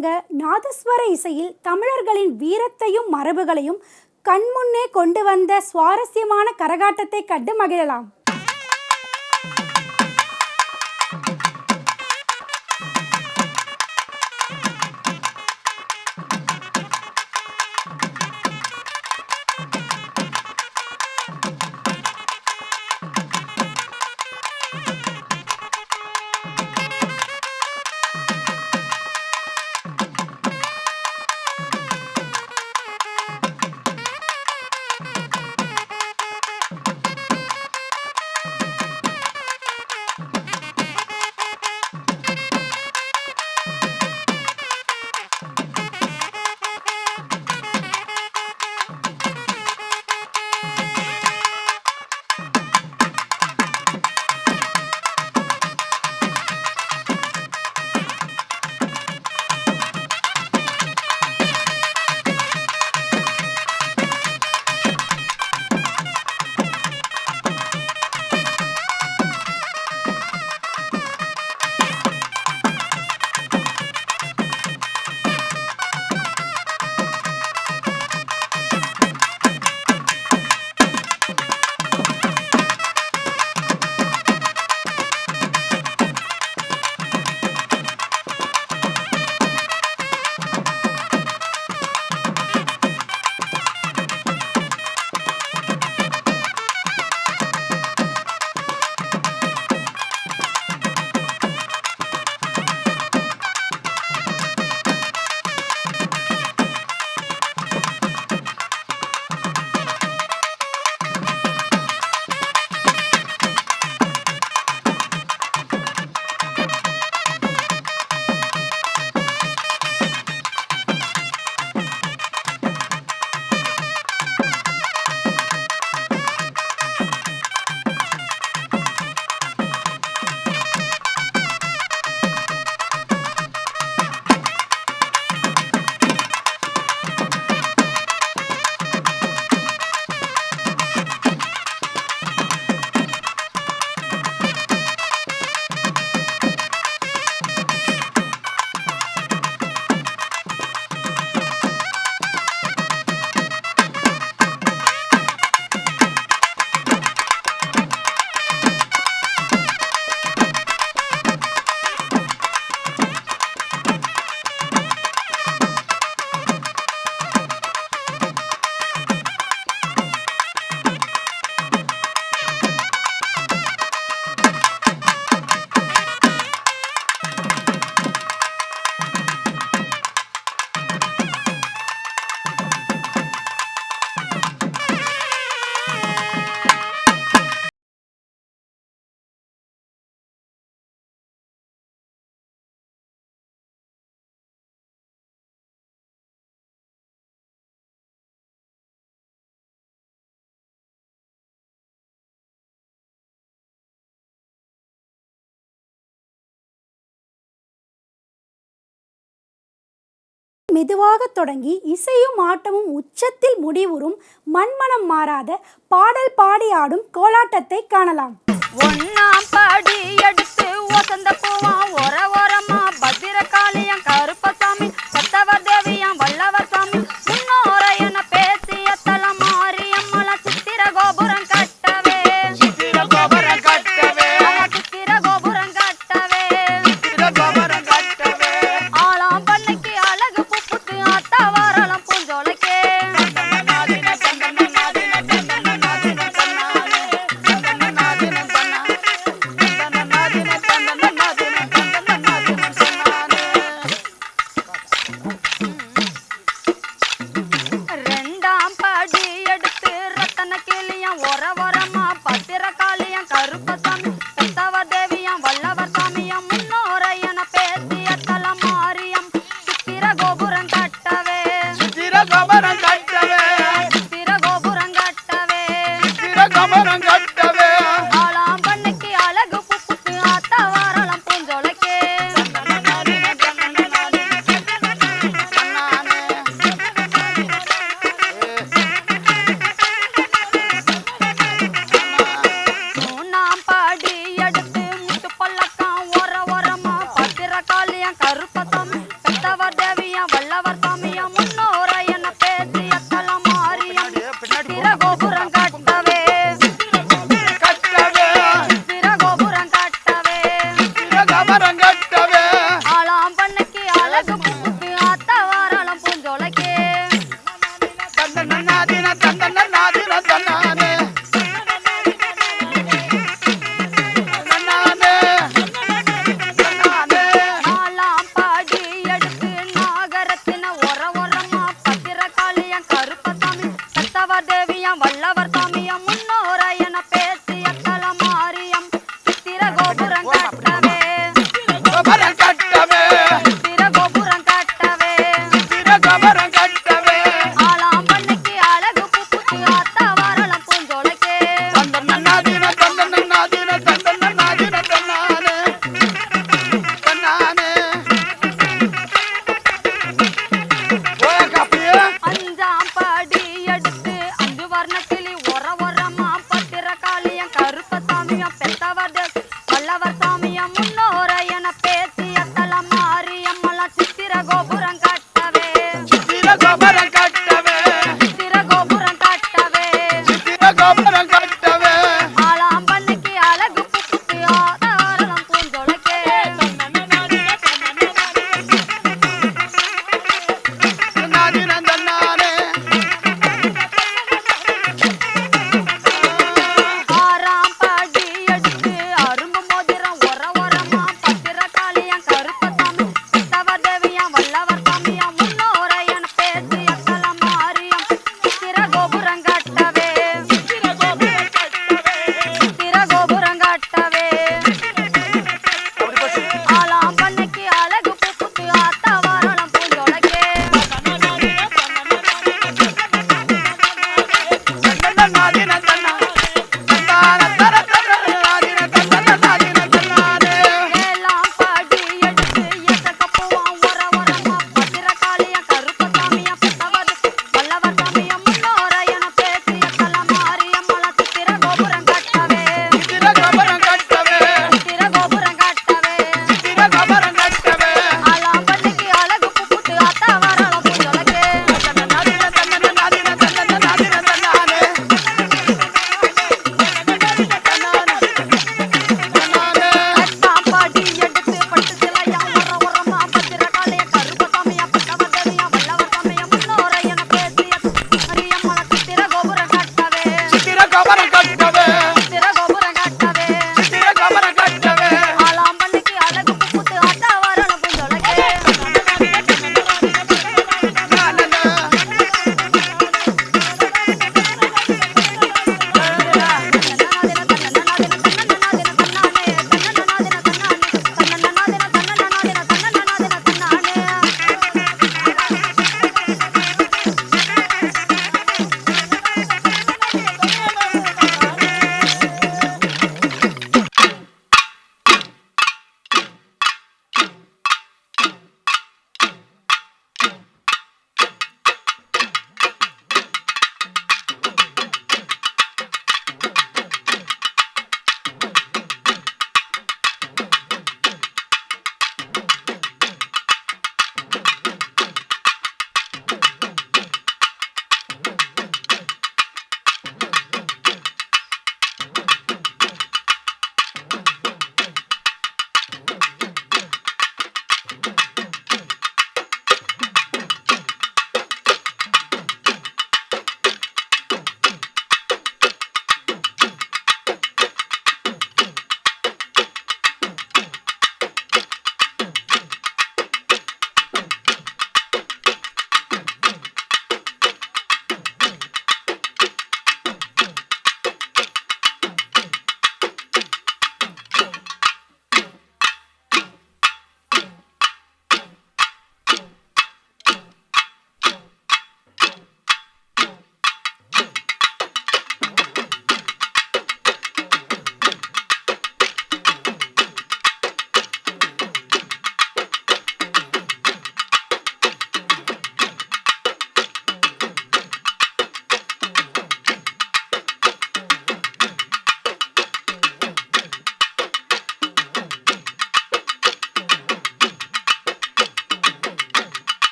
முழங்க நாதஸ்வர இசையில் தமிழர்களின் வீரத்தையும் மரபுகளையும் கண்முன்னே கொண்டு வந்த சுவாரஸ்யமான கரகாட்டத்தை கண்டு மகிழலாம். மெதுவாக தொடங்கி இசையும் ஆட்டமும் உச்சத்தில் முடிவுறும் மண்மனம் மாறாத பாடல் பாடி ஆடும் கோலாட்டத்தை காணலாம். ஒன்னாம் பாடி எடுத்து வசந்த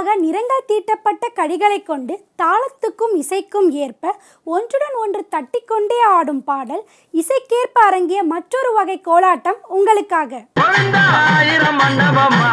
அழகாக நிறங்கள் தீட்டப்பட்ட கடிகளை கொண்டு தாளத்துக்கும் இசைக்கும் ஏற்ப ஒன்றுடன் ஒன்று தட்டிக்கொண்டே ஆடும் பாடல் இசைக்கேற்ப அரங்கிய மற்றொரு வகை கோலாட்டம் உங்களுக்காக. மண்டபமா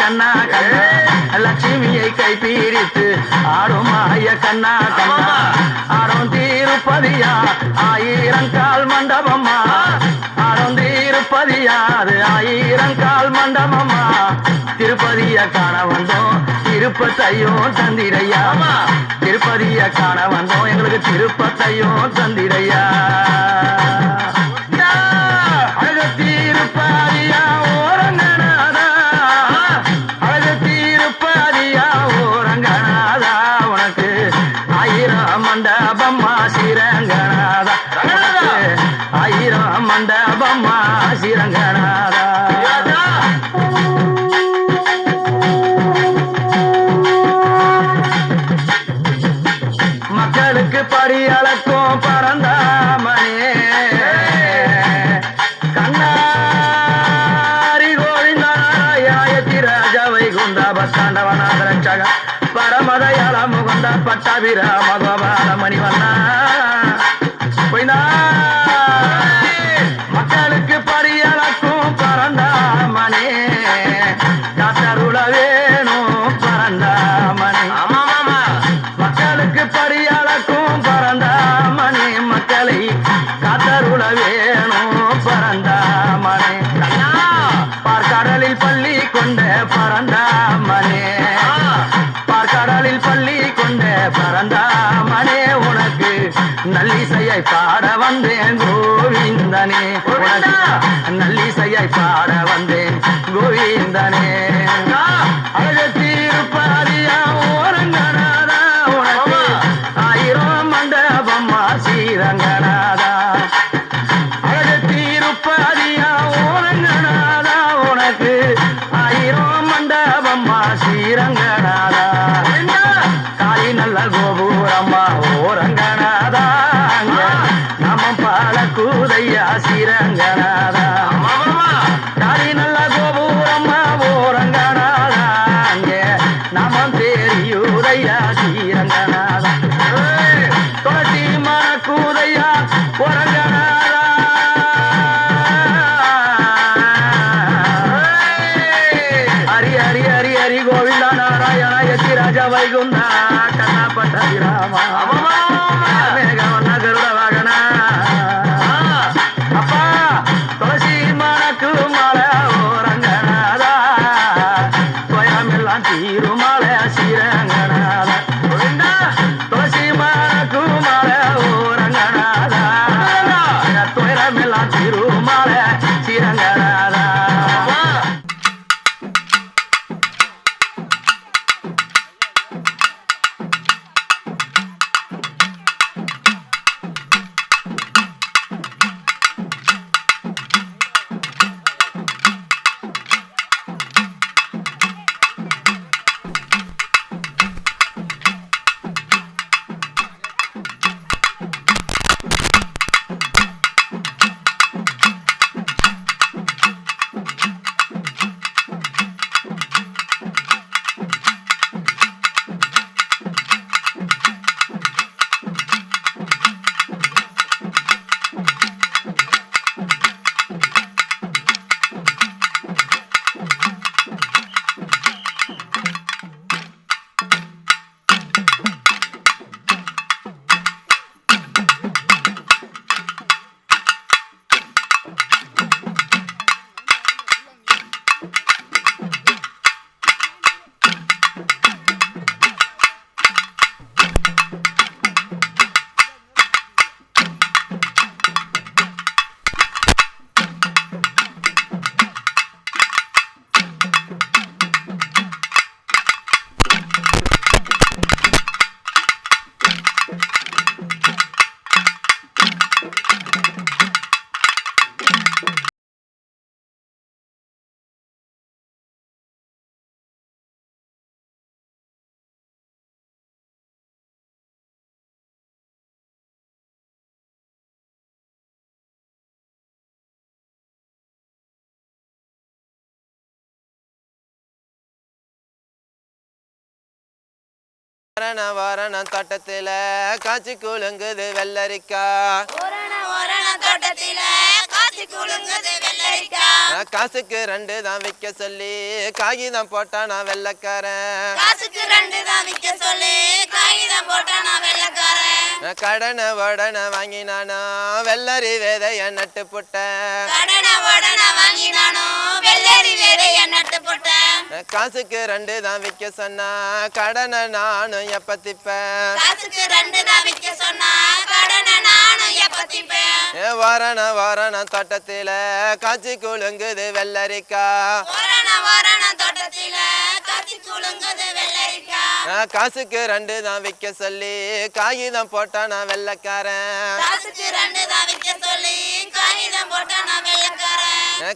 கண்ணா கண்ணா லட்சுமியை கை பீரித்து ஆடும் ஆய கண்ணா கண்ணா ஆடும் தீருப்பதியா? ஆயிரங்கால் மண்டபம்மா. ஆடும் தீருப்பதியாது? ஆயிரங்கால் மண்டபம்மா. திருப்பதிய காண வந்தோம் திருப்பத்தையும் தந்திரையா திருப்பதிய காண வந்தோம் எங்களுக்கு திருப்பத்தையும் தந்திரையா தாண்டவம் பட்டாபிராம பவானம் நல்லிசையை பாட வந்தேன் கோவிந்தனே. நல்லிசையை பாட வந்தேன் கோவிந்தனே. கூதையா சிரங்கநாதா Zero. வரண வரண தோட்டத்துல காய்ச்சி குலுங்குது வெள்ளரிக்கா. காசுக்கு ரெண்டு தான் விற்க சொல்லி காகிதம் போட்டா நான் வெள்ளக்காரன். காசுக்கு ரெண்டு தான் விற்க சொல்லி காகிதம் போட்டா நான் வெள்ளக்காரன். கடனை உடனே வாங்கினானா வெள்ளரி விதைய நட்டு புட்டேன் கடனை உடனே வாங்கினானும் காசுக்கு ரெண்டு தான் விற்க சொன்னா கடனை நானும் எப்ப திப்பேன்? காசுக்கு ரெண்டு தான் விற்க சொன்னா கடனை நானும் எப்ப திப்பேன்? ஏ வரண வரண தோட்டத்தில காய்ச்சி குலுங்குது வெள்ளரிக்கா. ஓரண ஓரண தோட்டத்தில காய்ச்சி குலுங்குது வெள்ளரிக்கா. நான் காசுக்கு ரெண்டு தான் விற்க சொல்லி காகிதம் போட்டா நான் வெள்ளக்காரன். காசுக்கு ரெண்டு தான் விற்க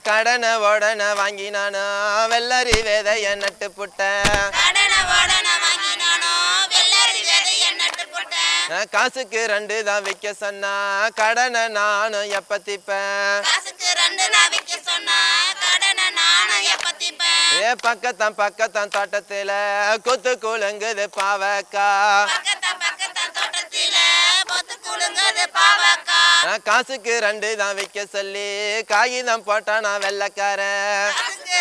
கடனை உடனே வாங்கினானா வெள்ளரி விதைய நட்டு புட்டேன் காசுக்கு ரெண்டு தான் விற்க சொன்னா கடனை நானும் எப்ப திப்பேன்? பக்கத்தான் பக்கத்தான் தோட்டத்தில கொத்து குலுங்குது பாவக்கா. நான் காசுக்கு ரெண்டு தான் விற்க சொல்லி காகிதம் போட்டா நான் வெள்ளக்காரன்.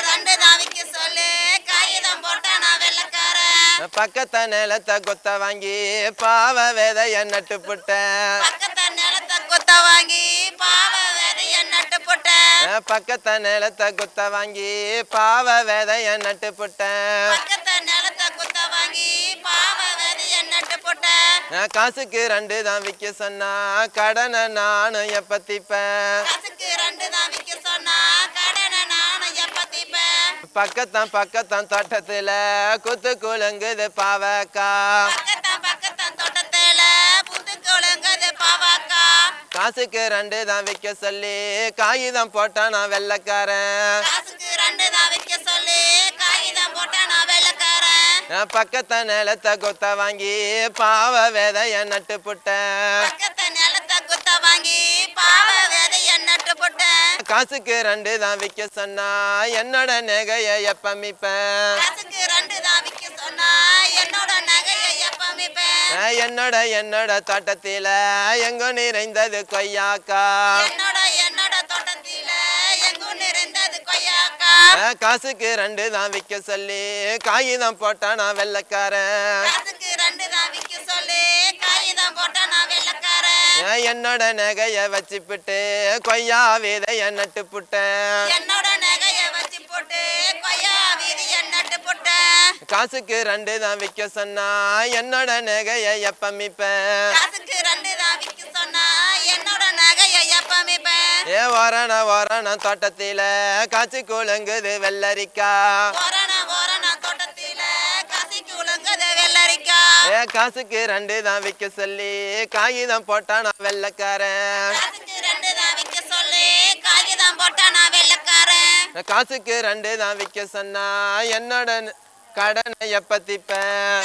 ரெண்டு தான் விற்க சொல்லி காகிதம் போட்டா நான் வெள்ளக்காரன். பக்கத்த நிலத்தை கொத்த வாங்கி பாவ விதைய நட்டு புட்டேன். பக்கத்த நிலத்தை கொத்த வாங்கி பாவ விதைய நட்டு போட்டேன். பக்கத்த நிலத்தை கொத்த வாங்கி பாவ விதைய நட்டு புட்டேன். காசுக்கு ரெண்டு தான் விற்க சொன்னா கடனை நானும் எப்ப திப்பேன்? காசுக்கு ரெண்டு தான் விற்க சொன்னா கடனை நானும் எப்ப திப்பேன்? பக்கத்தான் பக்கத்தான் தோட்டத்துல குத்து குலுங்குது பாவக்கா. காசுக்கு ரெண்டு தான் விற்க சொல்லி காகிதம் போட்டா நான் வெள்ளக்காரன். நான் பக்கத்த நிலத்தை கொத்த வாங்கி பாவ விதைய நட்டு புட்டேன். காசுக்கு ரெண்டு தான் விற்க சொன்னா என்னோட நகைய எப்ப மிப்பேன் என்னோட என்னோட தோட்டத்தில எங்கோ நிறைந்தது கொய்யாக்கா காசுக்கு ரெண்டு தான் விற்க சொல்லி. காகிதம் போட்டா நான் வெள்ளக்காரன். காசுக்கு ரெண்டு தான் விற்க சொல்லி. காகிதம் போட்டா நான் வெள்ளக்காரன். நான் என்னோட நகைய வச்சுப்பிட்டு கொய்யா விதைய நட்டு புட்டேன். என்னோட நகைய வச்சு போட்டு கொய்யா வீதிய நட்டு போட்டேன். காசுக்கு ரெண்டு தான் விற்க சொன்னா என்னோட நகைய எப்ப ஏ வரண வரண தோட்டத்தில காய்ச்சி குலுங்குது வெள்ளரிக்கா. ஏ காசுக்கு ரெண்டு தான் விற்க சொல்லி காகிதம் போட்டா நான் வெள்ளக்காரன். காசுக்கு ரெண்டு தான் விற்க விற்க சொன்னா என்னோட கடனை எப்ப திப்பேன்?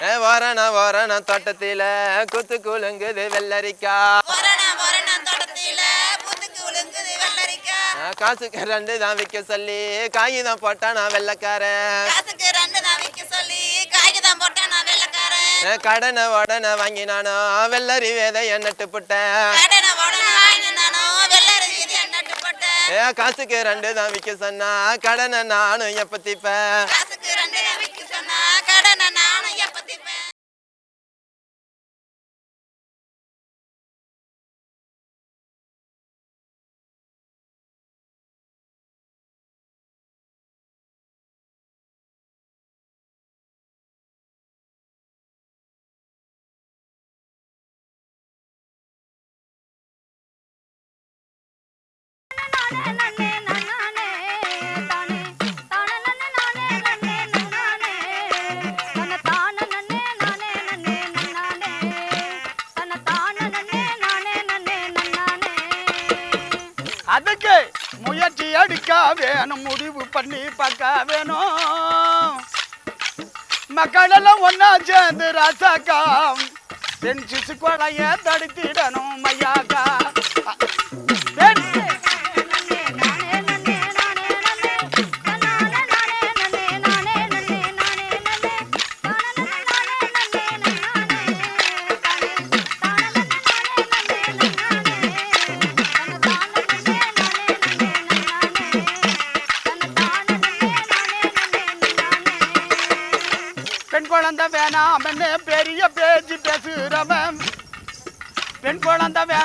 மிப்பேன் ஏ வரண வரண தோட்டத்தில குத்து குலுங்குது வெள்ளரிக்கா. நான் காசுக்கு ரெண்டு தான் விற்க சொல்லி நான் ரெண்டு தான் போட்டா நான் வெள்ளக்காரன். கடனை உடனே வாங்கினானோ வெள்ளரி விதைய நட்டு புட்டேன் காசுக்கு ரெண்டு தான் விற்க சொன்னா கடனை நானும் எப்ப திப்பேன்? அடிக்க வேணும் முடிவு பண்ணி பார்க்க வேணும் மக்கள் எல்லாம் ஒன்னா சேர்ந்து ராசாக்கா பெண் சிசு கொடைய தடுத்திடணும் மையாக்கா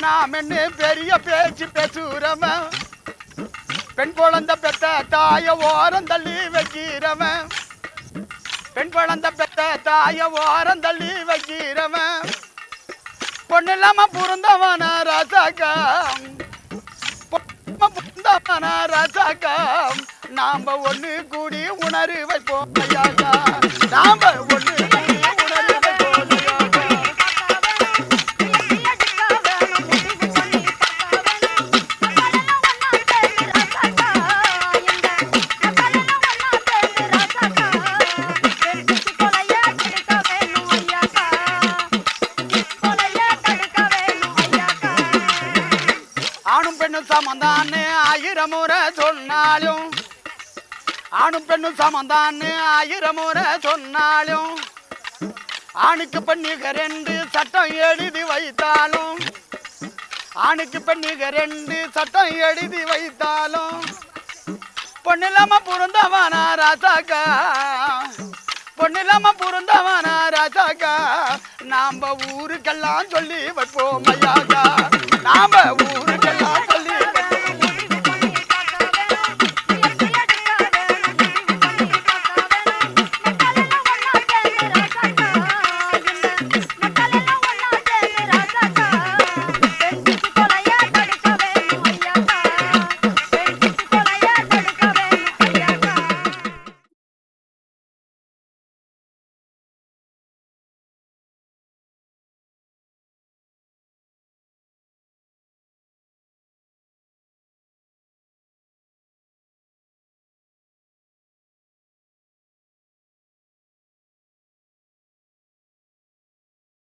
குழந்தை பெரிய பேச்சு பேசுறவன். பெண் குழந்தை பெத்த தாய ஓரம் தள்ளி வைக்கிறவன். பெண் குழந்தை பெத்த தாய ஓரம் தள்ளி வைக்கிறவன். பொண்ணு இல்லாம புரிந்தவன ராசாக்கா புரிந்தவன ராசாக்கா நாம ஒண்ணு கூடி உணர்வை வைப்போம் நாம சமந்தான்னு ஆயிரம் முறை சொன்னாலும் ஆணுக்கு பெண்ணுக ரெண்டு சட்டம் எழுதி வைத்தாலும் ஆணுக்கு பெண்ணுக ரெண்டு சட்டம் எழுதி வைத்தாலும் பொண்ணில்லாம புரிந்தவனா ராசாக்கா பொண்ணில்லாம புரிந்தவனா ராசாக்கா நாம ஊருக்கெல்லாம் சொல்லி வைப்போம் ஐயாக்கா நாம ஊருக்கெல்லாம்